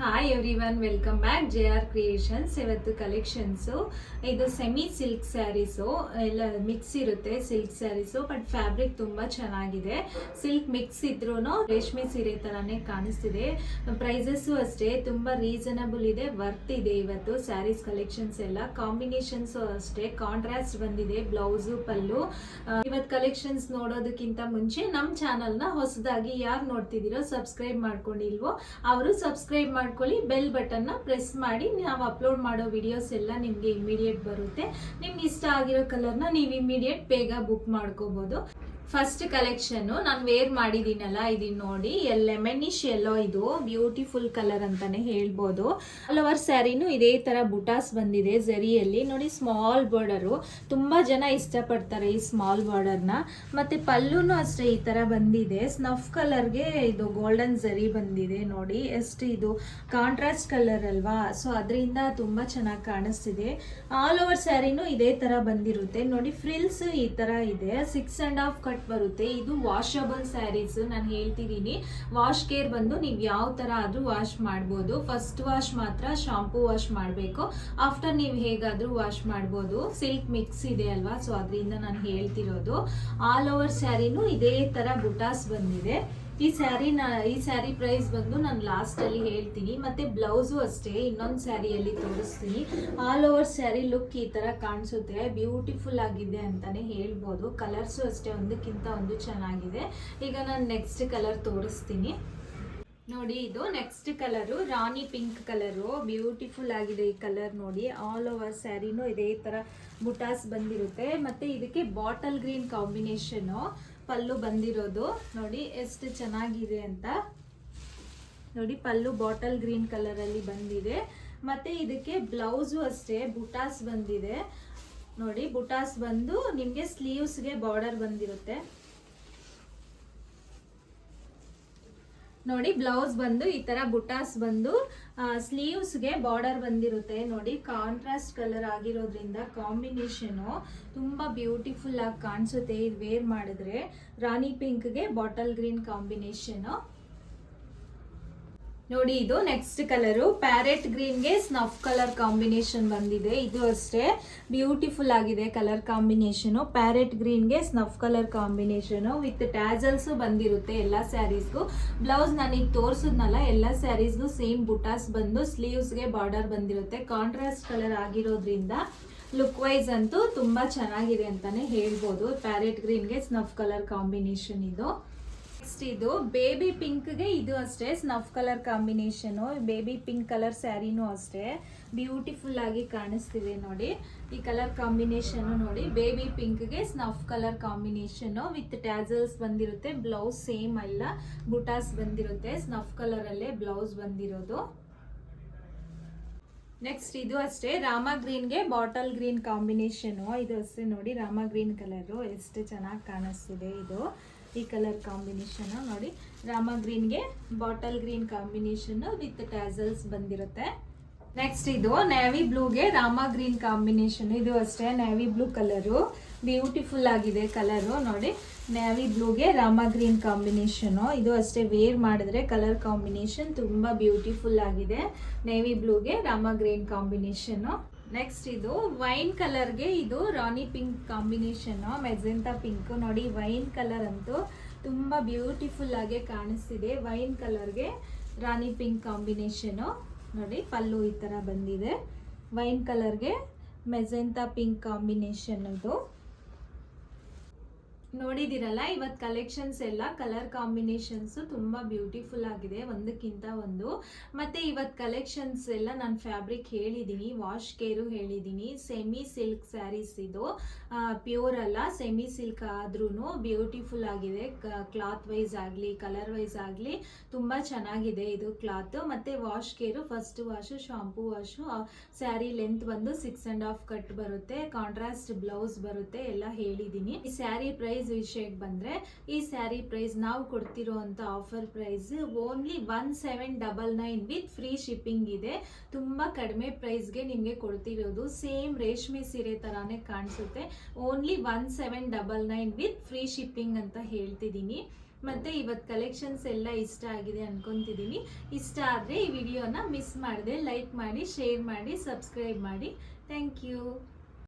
Hi everyone welcome back J R creations ಇವತ್ತು collections ಇದು semi silk saris ಎಲ್ಲ mix ಇರುತ್ತೆ ಸಿಲ್ಕ್ ಸ್ಯಾರೀಸು ಬಟ್ ಫ್ಯಾಬ್ರಿಕ್ ತುಂಬ ಚೆನ್ನಾಗಿದೆ. ಸಿಲ್ಕ್ ಮಿಕ್ಸ್ ಇದ್ರೂ ರೇಷ್ಮೆ ಸೀರೆ ಥರನೇ ಕಾಣಿಸ್ತಿದೆ. ಪ್ರೈಸಸ್ಸು ಅಷ್ಟೇ, ತುಂಬ ರೀಸನಬಲ್ ಇದೆ ವರ್ತ್ ಇದೆ ಇವತ್ತು ಸ್ಯಾರೀಸ್ ಕಲೆಕ್ಷನ್ಸ್ ಎಲ್ಲ. ಕಾಂಬಿನೇಷನ್ಸು ಅಷ್ಟೇ ಕಾಂಟ್ರಾಸ್ಟ್ ಬಂದಿದೆ ಬ್ಲೌಸು ಪಲ್ಲು. ಇವತ್ತು ಕಲೆಕ್ಷನ್ಸ್ ನೋಡೋದಕ್ಕಿಂತ ಮುಂಚೆ ನಮ್ಮ ಚಾನಲ್ನ ಹೊಸದಾಗಿ ಯಾರು ನೋಡ್ತಿದ್ದೀರೋ ಸಬ್ಸ್ಕ್ರೈಬ್ ಮಾಡ್ಕೊಂಡಿಲ್ವೋ, ಅವರು ಸಬ್ಸ್ಕ್ರೈಬ್ ಮಾಡ್ಕೊಳ್ಳಿ ಬೆಲ್ ಬಟನ್ನ ಪ್ರೆಸ್ ಮಾಡಿ. ನಾವು ಅಪ್ಲೋಡ್ ಮಾಡೋ ವಿಡಿಯೋಸ್ ಎಲ್ಲ ನಿಮಗೆ ಇಮಿಡಿಯೇಟ್ ಬರುತ್ತೆ. ನಿಮ್ಗೆ ಇಷ್ಟ ಆಗಿರೋ ಕಲರ್ನ ನೀವು ಇಮಿಡಿಯೇಟ್ ಬೇಗ ಬುಕ್ ಮಾಡ್ಕೋಬೋದು. ಫಸ್ಟ್ ಕಲೆಕ್ಷನ್ ನಾನು ವೇರ್ ಮಾಡಿದ್ದೀನಲ್ಲ ಇದನ್ನ ನೋಡಿ. ಲೆಮನಿಶ್ ಎಲ್ಲೋ ಇದು ಬ್ಯೂಟಿಫುಲ್ ಕಲರ್ ಅಂತಾನೆ ಹೇಳ್ಬೋದು. ಆಲ್ ಓವರ್ ಸ್ಯಾರಿನೂ ಇದೇ ತರ ಬುಟಾಸ್ ಬಂದಿದೆ ಜರಿಯಲ್ಲಿ ನೋಡಿ ಸ್ಮಾಲ್ ಬಾರ್ಡರು ತುಂಬಾ ಜನ ಇಷ್ಟಪಡ್ತಾರೆ ಈ ಸ್ಮಾಲ್ ಬಾರ್ಡರ್ನ ಮತ್ತೆ ಪಲ್ಲುನು ಅಷ್ಟೇ ಈ ತರ ಬಂದಿದೆ. ಸ್ನಫ್ ಕಲರ್ಗೆ ಇದು ಗೋಲ್ಡನ್ ಜರಿ ಬಂದಿದೆ ನೋಡಿ. ಎಷ್ಟು ಇದು ಕಾಂಟ್ರಾಸ್ಟ್ ಕಲರ್ ಅಲ್ವಾ? ಸೊ ಅದರಿಂದ ತುಂಬಾ ಚೆನ್ನಾಗಿ ಕಾಣಿಸ್ತಿದೆ. ಆಲ್ ಓವರ್ ಸ್ಯಾರಿನೂ ಇದೇ ತರ ಬಂದಿರುತ್ತೆ. ನೋಡಿ ಫ್ರಿಲ್ಸ್ ಈ ತರ ಇದೆ. ಸಿಕ್ಸ್ ಅಂಡ್ ಹಾಫ್ ಕಟ್ ಬರುತ್ತೆ. ಇದು ವಾಷಬಲ್ ಸ್ಯಾರೀಸ್ ನಾನು ಹೇಳ್ತಿದ್ದೀನಿ ವಾಶ್ ಕೇರ್ ಬಂದು ನೀವು ಯಾವ ತರ ಆದ್ರೂ ವಾಶ್ ಮಾಡ್ಬೋದು. ಫಸ್ಟ್ ವಾಶ್ ಮಾತ್ರ ಶಾಂಪೂ ವಾಶ್ ಮಾಡಬೇಕು. ಆಫ್ಟರ್ ನೀವು ಹೇಗಾದ್ರೂ ವಾಶ್ ಮಾಡ್ಬೋದು. ಸಿಲ್ಕ್ ಮಿಕ್ಸ್ ಇದೆ ಅಲ್ವಾ? ಸೊ ಅದರಿಂದ ನಾನು ಹೇಳ್ತಿರೋದು. ಆಲ್ ಓವರ್ ಸ್ಯಾರಿನೂ ಇದೇ ತರ ಬುಟಾಸ್ ಬಂದಿದೆ. ಈ ಸ್ಯಾರಿ ಈ ಸ್ಯಾರಿ ಪ್ರೈಸ್ ಬಂದು ನಾನು ಲಾಸ್ಟಲ್ಲಿ ಹೇಳ್ತೀನಿ. ಮತ್ತೆ ಬ್ಲೌಸು ಅಷ್ಟೇ, ಇನ್ನೊಂದು ಸ್ಯಾರಿಯಲ್ಲಿ ತೋರಿಸ್ತೀನಿ. ಆಲ್ ಓವರ್ ಸ್ಯಾರಿ ಲುಕ್ ಈ ತರ ಕಾಣಿಸುತ್ತೆ. ಬ್ಯೂಟಿಫುಲ್ ಆಗಿದೆ ಅಂತಾನೆ ಹೇಳ್ಬೋದು. ಕಲರ್ಸು ಅಷ್ಟೇ ಒಂದಕ್ಕಿಂತ ಒಂದು ಚೆನ್ನಾಗಿದೆ. ಈಗ ನಾನು ನೆಕ್ಸ್ಟ್ ಕಲರ್ ತೋರಿಸ್ತೀನಿ. ನೋಡಿ, ಇದು next colour rani pink colour beautiful ಆಗಿದೆ ಈ ಕಲರ್ ನೋಡಿ. ಆಲ್ ಓವರ್ ಸ್ಯಾರಿನೂ ಇದೇ ತರ ಬುಟಾಸ್ ಬಂದಿರುತ್ತೆ. ಮತ್ತೆ ಇದಕ್ಕೆ ಬಾಟಲ್ ಗ್ರೀನ್ ಕಾಂಬಿನೇಷನು ಪಲ್ಲು ಬಂದಿರೋದು. ನೋಡಿ, ಎಷ್ಟು ಚೆನ್ನಾಗಿದೆ ಅಂತ. ನೋಡಿ, ಪಲ್ಲು ಬಾಟಲ್ ಗ್ರೀನ್ ಕಲರ್ ಅಲ್ಲಿ ಬಂದಿದೆ. ಮತ್ತೆ ಇದಕ್ಕೆ ಬ್ಲೌಸು ಅಷ್ಟೇ, ಬುಟಾಸ್ ಬಂದಿದೆ. ನೋಡಿ, ಬುಟಾಸ್ ಬಂದು ನಿಮಗೆ ಸ್ಲೀವ್ಸ್ಗೆ ಬಾರ್ಡರ್ ಬಂದಿರುತ್ತೆ. ನೋಡಿ ಬ್ಲೌಸ್ ಬಂದು, ಈ ತರ ಬುಟಾಸ್ ಬಂದು ಸ್ಲೀವ್ಸ್ಗೆ ಬಾರ್ಡರ್ ಬಂದಿರುತ್ತೆ. ನೋಡಿ ಕಾಂಟ್ರಾಸ್ಟ್ ಕಲರ್ ಆಗಿರೋದ್ರಿಂದ ಕಾಂಬಿನೇಷನು ತುಂಬಾ ಬ್ಯೂಟಿಫುಲ್ ಆಗಿ ಕಾಣಿಸುತ್ತೆ. ಇದು ವೇರ್ ಮಾಡಿದ್ರೆ ರಾಣಿ ಪಿಂಕ್ಗೆ ಬಾಟಲ್ ಗ್ರೀನ್ ಕಾಂಬಿನೇಷನು ನೋಡಿ, ಇದು ನೆಕ್ಸ್ಟ್ ಕಲರು ಪ್ಯಾರೆಟ್ ಗ್ರೀನ್ಗೆ ಸ್ನಫ್ ಕಲರ್ ಕಾಂಬಿನೇಷನ್ ಬಂದಿದೆ. ಇದು ಅಷ್ಟೇ. ಬ್ಯೂಟಿಫುಲ್ ಆಗಿದೆ colour combination parrot ಗ್ರೀನ್ಗೆ snuff colour combination with tassels ಬಂದಿರುತ್ತೆ ಎಲ್ಲ ಸ್ಯಾರೀಸ್ಗೂ ಬ್ಲೌಸ್ ನಾನೀಗ ತೋರಿಸಿದ್ನಲ್ಲ, ಎಲ್ಲ ಸ್ಯಾರೀಸ್ಗೂ ಸೇಮ್ ಬುಟಾಸ್ ಬಂದು ಸ್ಲೀವ್ಸ್ಗೆ ಬಾರ್ಡರ್ ಬಂದಿರುತ್ತೆ. ಕಾಂಟ್ರಾಸ್ಟ್ ಕಲರ್ ಆಗಿರೋದ್ರಿಂದ ಲುಕ್ ವೈಸ್ ಅಂತೂ ತುಂಬಾ ಚೆನ್ನಾಗಿದೆ ಅಂತಾನೆ ಹೇಳ್ಬೋದು. ಪ್ಯಾರೆಟ್ ಗ್ರೀನ್ಗೆ ಸ್ನಫ್ ಕಲರ್ ಕಾಂಬಿನೇಷನ್ ಇದು. ನೆಕ್ಸ್ಟ್ ಇದು ಬೇಬಿ ಪಿಂಕ್ಗೆ ಇದು ಅಷ್ಟೇ, snuff colour combination, baby pink colour ಸ್ಯಾರಿನೂ ಅಷ್ಟೇ. ಬ್ಯೂಟಿಫುಲ್ ಆಗಿ ಕಾಣಿಸ್ತಿದೆ ನೋಡಿ. ಈ ಕಲರ್ ಕಾಂಬಿನೇಷನ್ ನೋಡಿ, baby ಪಿಂಕ್ಗೆ snuff colour combination with tassels ಬಂದಿರುತ್ತೆ, ಬ್ಲೌಸ್ ಸೇಮ್ ಅಲ್ಲ, ಬುಟಾಸ್ ಬಂದಿರುತ್ತೆ, ಸ್ನಫ್ ಕಲರ್ ಅಲ್ಲೇ ಬ್ಲೌಸ್ ಬಂದಿರೋದು. ನೆಕ್ಸ್ಟ್ ಇದು ಅಷ್ಟೇ, ರಾಮ ಗ್ರೀನ್ಗೆ ಬಾಟಲ್ ಗ್ರೀನ್ ಕಾಂಬಿನೇಷನು. ಇದು ಅಷ್ಟೇ ನೋಡಿ, ರಾಮ ಗ್ರೀನ್ ಕಲರು, ಎಷ್ಟು ಚೆನ್ನಾಗಿ ಕಾಣಿಸ್ತಿದೆ ಇದು. ಈ ಕಲರ್ ಕಾಂಬಿನೇಷನ್ ನೋಡಿ. Rama ಗ್ರೀನ್ಗೆ bottle green combination with tassels ಬಂದಿರುತ್ತೆ. ನೆಕ್ಸ್ಟ್ ಇದು ನ್ಯಾವಿ ಬ್ಲೂಗೆ ರಾಮ ಗ್ರೀನ್ ಕಾಂಬಿನೇಷನ್ ಇದು ಅಷ್ಟೇ ನ್ಯಾವಿ ಬ್ಲೂ ಕಲರು ಬ್ಯೂಟಿಫುಲ್ ಆಗಿದೆ ಕಲರು ನೋಡಿ. ನ್ಯಾವಿ ಬ್ಲೂಗೆ ರಾಮ ಗ್ರೀನ್ ಕಾಂಬಿನೇಷನು ಇದು ಅಷ್ಟೇ ವೇರ್ ಮಾಡಿದ್ರೆ ಕಲರ್ ಕಾಂಬಿನೇಷನ್ ತುಂಬ ಬ್ಯೂಟಿಫುಲ್ ಆಗಿದೆ. ನೇವಿ ಬ್ಲೂಗೆ ರಾಮ ಗ್ರೀನ್ ಕಾಂಬಿನೇಷನು ನೆಕ್ಸ್ಟ್ ಇದು ವೈನ್ ಕಲರ್ಗೆ ಇದು rani pink combination magenta pink ನೋಡಿ ವೈನ್ ಕಲರ್ ಅಂತೂ ತುಂಬ ಬ್ಯೂಟಿಫುಲ್ ಆಗಿ ಕಾಣಿಸ್ತಿದೆ. ವೈನ್ ಕಲರ್ಗೆ ರಾಣಿ ಪಿಂಕ್ ಕಾಂಬಿನೇಷನು ನೋಡಿ, ಪಲ್ಲು ಈ ಥರ ಬಂದಿದೆ. ವೈನ್ ಕಲರ್ಗೆ ಮೆಜೆಂಟಾ ಪಿಂಕ್ ಕಾಂಬಿನೇಷನ್ ಇದು ನೋಡಿದಿರಲ್ಲ ಇವತ್ತು ಕಲೆಕ್ಷನ್ಸ್ ಎಲ್ಲ ಕಲರ್ ಕಾಂಬಿನೇಷನ್ಸ್ ತುಂಬಾ ಬ್ಯೂಟಿಫುಲ್ ಆಗಿದೆ, ಒಂದಕ್ಕಿಂತ ಒಂದು. ಮತ್ತೆ ಇವತ್ತು ಕಲೆಕ್ಷನ್ಸ್ ಎಲ್ಲ ನಾನು ಫ್ಯಾಬ್ರಿಕ್ ಹೇಳಿದ್ದೀನಿ ವಾಶ್ ಕೇರು ಹೇಳಿದ್ದೀನಿ ಸೆಮಿ ಸಿಲ್ಕ್ ಸ್ಯಾರೀಸ್ ಇದು. ಪ್ಯೂರ್ ಅಲ್ಲ ಸೆಮಿ ಸಿಲ್ಕ್ ಆದ್ರೂ ಬ್ಯೂಟಿಫುಲ್ ಆಗಿದೆ ಕ್ಲಾತ್ ವೈಸ್ ಆಗಲಿ ಕಲರ್ ವೈಸ್ ಆಗಲಿ, ತುಂಬ ಚೆನ್ನಾಗಿದೆ ಇದು ಕ್ಲಾತ್ ಮತ್ತೆ wash care first wash shampoo wash sari length ಬಂದು ಸಿಕ್ಸ್ ಅಂಡ್ ಹಾಫ್ ಕಟ್ ಬರುತ್ತೆ ಕಾಂಟ್ರಾಸ್ಟ್ ಬ್ಲೌಸ್ ಬರುತ್ತೆ, ಎಲ್ಲ ಹೇಳಿದ್ದೀನಿ ಈ ಸ್ಯಾರಿ ಪ್ರೈಸ್ ವಿಷಯಕ್ಕೆ ಬಂದರೆ, ಈ ಸ್ಯಾರಿ ಪ್ರೈಸ್ ನಾವು ಕೊಡ್ತಿರೋ ಅಂಥ offer price only one seven double nine with free shipping ಇದೆ. ತುಂಬ ಕಡಿಮೆ ಪ್ರೈಸ್ಗೆ ನಿಮಗೆ ಕೊಡ್ತಿರೋದು. ಸೇಮ್ ರೇಷ್ಮೆ ಸೀರೆ ತರಾನೇ ಕಾಣಿಸುತ್ತೆ. Only one seven double nine with free shipping ಅಂತ ಹೇಳ್ತಿದ್ದೀನಿ. ಮತ್ತು ಇವತ್ತು ಕಲೆಕ್ಷನ್ಸ್ ಎಲ್ಲ ಇಷ್ಟ ಆಗಿದೆ ಅಂದ್ಕೊತಿದ್ದೀನಿ ಇಷ್ಟ ಆದರೆ ಈ ವಿಡಿಯೋನ ಮಿಸ್ ಮಾಡಿದೆ ಲೈಕ್ ಮಾಡಿ ಶೇರ್ ಮಾಡಿ ಸಬ್ಸ್ಕ್ರೈಬ್ ಮಾಡಿ. Thank you